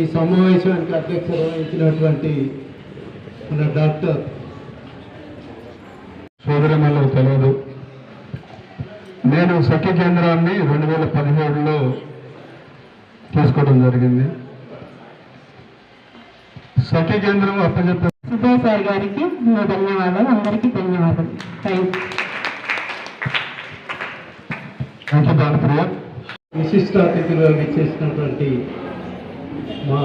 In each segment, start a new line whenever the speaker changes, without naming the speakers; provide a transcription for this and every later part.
ఈ సమావేశానికి అధ్యక్షత వహించినటువంటి మన డాక్టర్
సోదరిమల్లకు తెలియదు. నేను సఖి కేంద్రాన్ని రెండు వేల పదిహేడులో తీసుకోవడం జరిగింది. సఖి కేంద్రం అప్పచెప్పే
సుబ్బయ్య సార్ గారికి నా ధన్యవాదాలు. అందరికీ ధన్యవాదాలు. థ్యాంక్
ముఖ్య దానప్రియ
విశిష్ట అతిథిగా విచ్చేసినటువంటి మా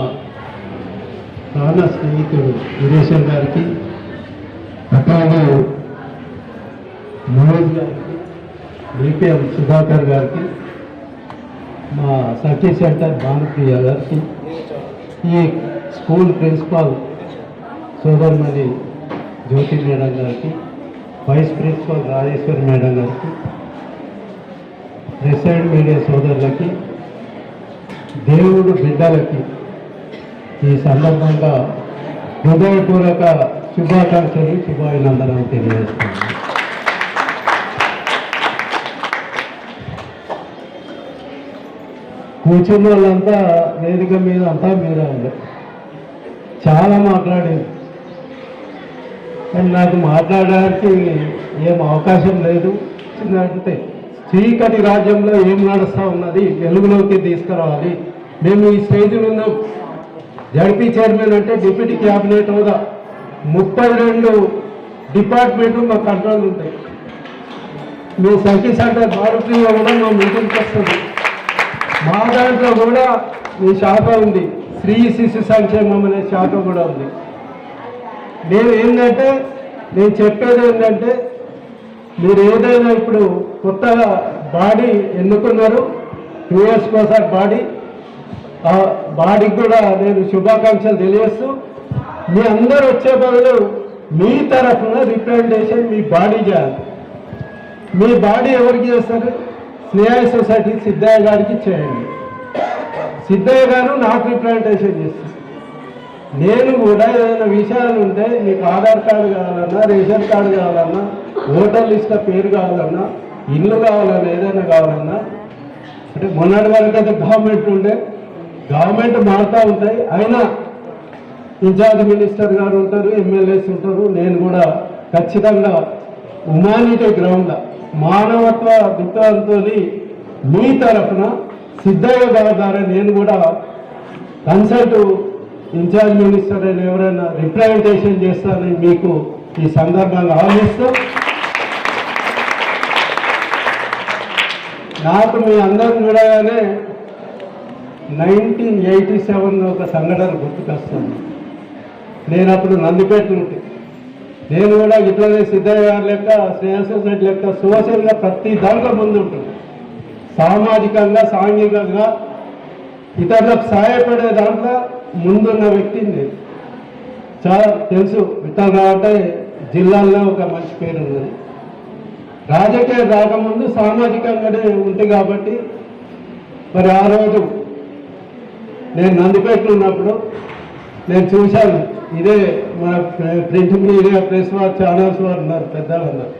ప్రాణ స్నేహితుడు విదేశం గారికి అట్లాగే మనోజ్ గారికి బీపీఎం సుధాకర్ గారికి మా సఖీ సెంటర్ భానుప్రియ గారికి ఈ స్కూల్ ప్రిన్సిపాల్ సోదరుమణి జ్యోతి మేడం గారికి వైస్ ప్రిన్సిపాల్ రాజేశ్వరి మేడం గారికి ప్రెసైడ్ మీడియా సోదరులకి దేవుడు బిడ్డలకి ఈ సందర్భంగా హృదయపూర్వక శుభాకాంక్షలు శుభాభినందనలు తెలియజేస్తాను కూర్చున్న వాళ్ళంతా వేదిక మీద అంతా మీద చాలా మాట్లాడింది కానీ నాకు మాట్లాడడానికి ఏం అవకాశం లేదు. అంటే చీకటి రాజ్యంలో ఏం నడుస్తూ ఉన్నది వెలుగులోకి తీసుకురావాలి. మేము ఈ స్టేజ్లో ఉన్నాం జడ్పీ చైర్మన్ అంటే డిప్యూటీ క్యాబినెట్ హోదా ముప్పై రెండు డిపార్ట్మెంట్లు మా కంట్రోల్ ఉంటాయి. మీ సఖీ సెంటర్ భారతీయ కూడా మా మీటింగ్కి వస్తుంది. మా దాంట్లో కూడా మీ శాఖ ఉంది. స్త్రీ శిశు సంక్షేమం అనే శాఖ కూడా ఉంది. నేను ఏంటంటే నేను చెప్పేది ఏంటంటే మీరు ఏదైనా ఇప్పుడు కొత్తగా బాడీ ఎన్నుకున్నారు టూ ఇయర్స్ ఒకసారి బాడీ ఆ బాడీకి కూడా నేను శుభాకాంక్షలు తెలియజేస్తూ మీ అందరూ వచ్చే బదులు మీ తరఫున రిప్రజెంటేషన్ మీ బాడీ చేయాలి. మీ బాడీ ఎవరికి చేస్తారు? స్నేహ సొసైటీ సిద్ధయ్య గారికి చేయండి. సిద్ధయ్య గారు నాకు రిప్రజెంటేషన్ చేస్తారు. నేను కూడా ఏదైనా విషయాలు ఉంటే మీకు ఆధార్ కార్డు కావాలన్నా రేషన్ కార్డు కావాలన్నా ఓటర్ లిస్ట్ పేరు కావాలన్నా ఇల్లు కావాలన్నా ఏదైనా కావాలన్నా అంటే మొన్నటి వరకు అయితే గవర్నమెంట్ ఉండే గవర్నమెంట్ మారుతూ ఉంటాయి. అయినా ఇన్ఛార్జ్ మినిస్టర్ గారు ఉంటారు ఎమ్మెల్యేస్ ఉంటారు. నేను కూడా ఖచ్చితంగా ఉమానిటీ గ్రౌండ్ మానవత్వ దృక్పథంతో మీ తరఫున సిద్ధయ్య గారి ద్వారా నేను కూడా కన్సల్ట్ ఇన్ఛార్జ్ మినిస్టర్ అయిన ఎవరైనా రిప్రజెంటేషన్ చేస్తారని మీకు ఈ సందర్భంగా ఆలోచిస్తూ నాకు మీ అందరం చూడగానే నైన్టీన్ ఎయిటీ సెవెన్ ఒక సంఘటన గుర్తుకొస్తుంది. నేను అప్పుడు నందిపేట ఉంటే నేను కూడా ఇట్లనే సిద్ధయ్య గారి లెక్క స్నేహ సొసైటీ లెక్క సోషల్గా ప్రతి దాంట్లో ముందు ఉంటుంది సామాజికంగా సాంఘికంగా ఇతరులకు సహాయపడే దాంట్లో ముందున్న వ్యక్తిని చాలా తెలుసు. విఠలరావు అంటే జిల్లాల్లో ఒక మంచి పేరు ఉన్నది. రాజకీయ రాకముందు సామాజికంగానే ఉంది కాబట్టి మరి ఆ రోజు నేను నందిపేటలో ఉన్నప్పుడు నేను చూశాను. ఇదే మన ప్రింట్ మీడియా ప్రెస్ వారు ఛానల్స్ వారు ఉన్నారు పెద్దలు ఉన్నారు.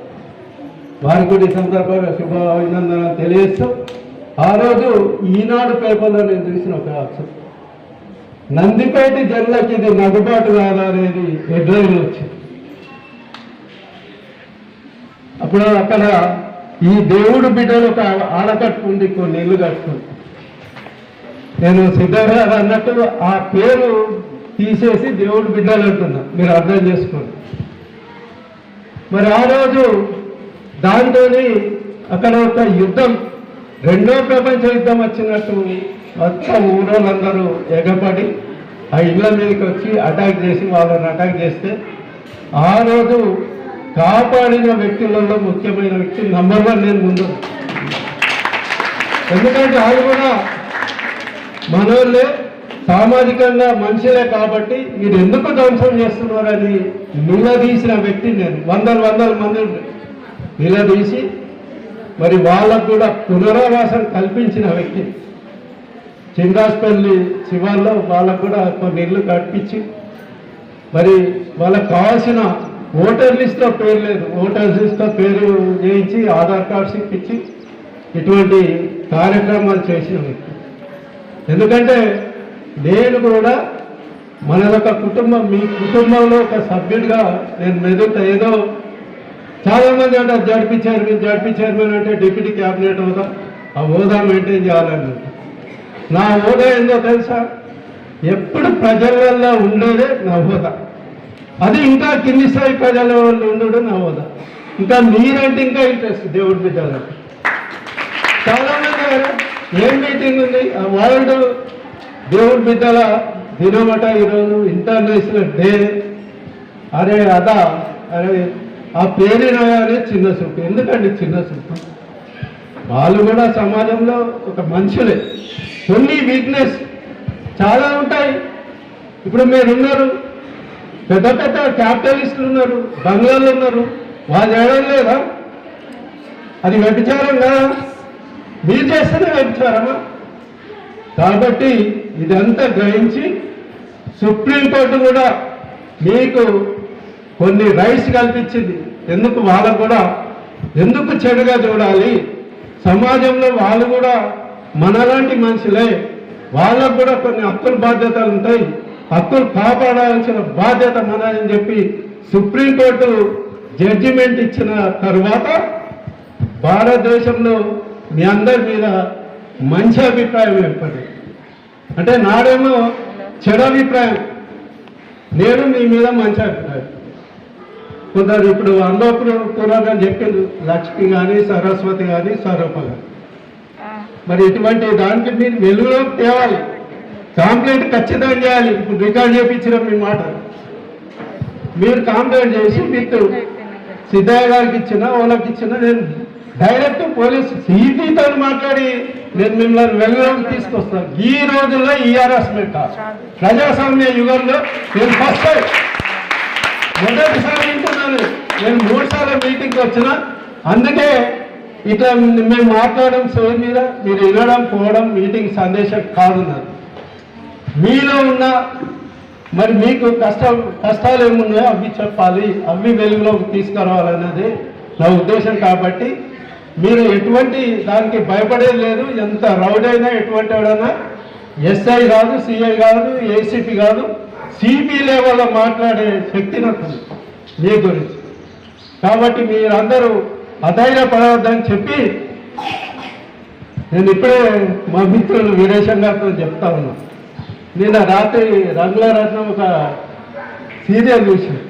వారికి కూడా ఈ సందర్భంగా శుభ అభినందనలు తెలియజేస్తూ ఆ రోజు ఈనాడు పేపర్లో నేను చూసిన ఒక ఆప్షన్ నందిపేట జన్లకి ఇది నగబాటు రాదా అనేది హెడ్లైన్ వచ్చింది. అప్పుడు అక్కడ ఈ దేవుడు బిడ్డలు ఒక ఆనకట్టు ఉంది కొన్ని ఇల్లు కట్టుకుంది నేను సిద్ధగారు అన్నట్టు ఆ పేరు తీసేసి దేవుడు బిడ్డలు అంటున్నా. మీరు అర్థం చేసుకోండి. మరి ఆ రోజు దాంతో అక్కడ ఒక యుద్ధం రెండో ప్రపంచ యుద్ధం వచ్చినట్టు మొత్తం ఊరోళ్ళందరూ ఎగపడి ఆ ఇళ్ళ మీదకి వచ్చి అటాక్ చేసి వాళ్ళని అటాక్ చేస్తే ఆ రోజు కాపాడిన వ్యక్తులలో ముఖ్యమైన వ్యక్తి నంబర్ వన్ నేను ముందు. ఎందుకంటే అది కూడా మనోళ్ళే సామాజికంగా మనుషులే కాబట్టి మీరు ఎందుకు ధ్వంసం చేస్తున్నారని నిలదీసిన వ్యక్తి నేను. వందల వందల మంది నిలదీసి మరి వాళ్ళకు కూడా పునరావాసం కల్పించిన వ్యక్తి. చిందాస్పల్లి శివార్లో వాళ్ళకు కూడా కొన్ని ఇళ్ళు కట్టించి మరి వాళ్ళకి కావాల్సిన ఓటర్ లిస్ట్లో పేరు లేదు. ఓటర్ లిస్ట్లో పేరు చేయించి ఆధార్ కార్డ్స్ ఇప్పించి ఇటువంటి కార్యక్రమాలు చేసిన ఎందుకంటే నేను కూడా మనదొక కుటుంబం మీ కుటుంబంలో ఒక సభ్యుడిగా నేను మెదుట ఏదో చాలామంది అంటే జడ్పీ చైర్మన్ జడ్పీ చైర్మన్ అంటే డిప్యూటీ క్యాబినెట్ హోదా ఆ హోదా మెయింటైన్ చేయాలని. నా హోదా ఏందో తెలుసా? ఎప్పుడు ప్రజలలో ఉండేదే నా హోదా. అది ఇంకా కింది స్థాయి ప్రజల వాళ్ళు ఉండడం నా హోదా. ఇంకా మీరంటే ఇంకా ఇంట్రెస్ట్ దేవుడి బిడ్డలకు చాలా మంది ఏం మీటింగ్ ఉంది? ఆ వరల్డ్ దేవుడి బిడ్డల దినమట ఈరోజు ఇంటర్నేషనల్ డే అరే అదా అరే ఆ పేరు రాయాలి చిన్న చూపు ఎందుకండి చిన్న చూపు వాళ్ళు కూడా సమాజంలో ఒక మనుషులే. కొన్ని వీక్నెస్ చాలా ఉంటాయి. ఇప్పుడు మీరు ఉన్నారు పెద్ద పెద్ద క్యాపిటలిస్టులు ఉన్నారు. బంగ్లాలు ఉన్నారు. వాళ్ళు చేయడం లేదా? అది వ్యభిచారం కదా. మీరు చేస్తేనే వ్యభిచారమా? కాబట్టి ఇదంతా గ్రహించి సుప్రీంకోర్టు కూడా మీకు కొన్ని రైట్స్ కల్పించింది. ఎందుకు వాళ్ళకు కూడా? ఎందుకు చెడుగా చూడాలి? సమాజంలో వాళ్ళు కూడా మనలాంటి మనుషులే వాళ్ళకు కూడా కొన్ని హక్కుల బాధ్యతలు ఉంటాయి. హక్కులు కాపాడాల్సిన బాధ్యత మనదని చెప్పి సుప్రీంకోర్టు జడ్జిమెంట్ ఇచ్చిన తర్వాత భారతదేశంలో మీ అందరి మీద మంచి అభిప్రాయం ఏర్పడింది. అంటే నాడేమో చెడు అభిప్రాయం. నేను మీ మీద మంచి అభిప్రాయం. కొందరు ఇప్పుడు అందోపురంగా చెప్పింది లక్ష్మి కానీ సరస్వతి కానీ స్వరూప కానీ మరి ఇటువంటి దానికి మీరు వెలుగులోకి తేవాలి. కాంప్లైంట్ ఖచ్చితంగా చేయాలి. ఇప్పుడు రికార్డ్ చేయించిన మీ మాట. మీరు కాంప్లైంట్ చేసి మీరు సిద్ధయ్య గారికి ఇచ్చిన వాళ్ళకి ఇచ్చిన నేను డైరెక్ట్ పోలీస్ సిపితో మాట్లాడి నేను మిమ్మల్ని వెలుగులోకి తీసుకొస్తాను. ఈ రోజుల్లో ఈ హరాస్మెంట్ కాదు. ప్రజాస్వామ్య యుగంలో నేను ఫస్ట్ టైం మొదటిసారి వింటున్నాను. నేను మూడు సార్లు మీటింగ్కి వచ్చిన. అందుకే ఇట్లా మేము మాట్లాడడం సోయి మీద మీరు వినడం పోవడం మీటింగ్ సందేశం కాదు నాకు మీలో ఉన్న మరి మీకు కష్టం కష్టాలు ఏమున్నాయో అవి చెప్పాలి అవి వెలుగులోకి తీసుకురావాలన్నది నా ఉద్దేశం కాబట్టి మీరు ఎటువంటి దానికి భయపడేది లేదు ఎంత రౌడైనా ఎటువంటి వాడైనా ఎస్ఐ కాదు సిఐ కాదు ఏసీపీ కాదు సిపి లెవెల్లో మాట్లాడే శక్తి నాకు మీ గురించి. కాబట్టి మీరందరూ అధైర్యపడవద్దని చెప్పి నేను ఇప్పుడే మా మిత్రులు వీరేశం గారితో చెప్తా ఉన్నా. నిన్న రాత్రి రంగుల రత్నం ఒక సీరియల్ చూసాను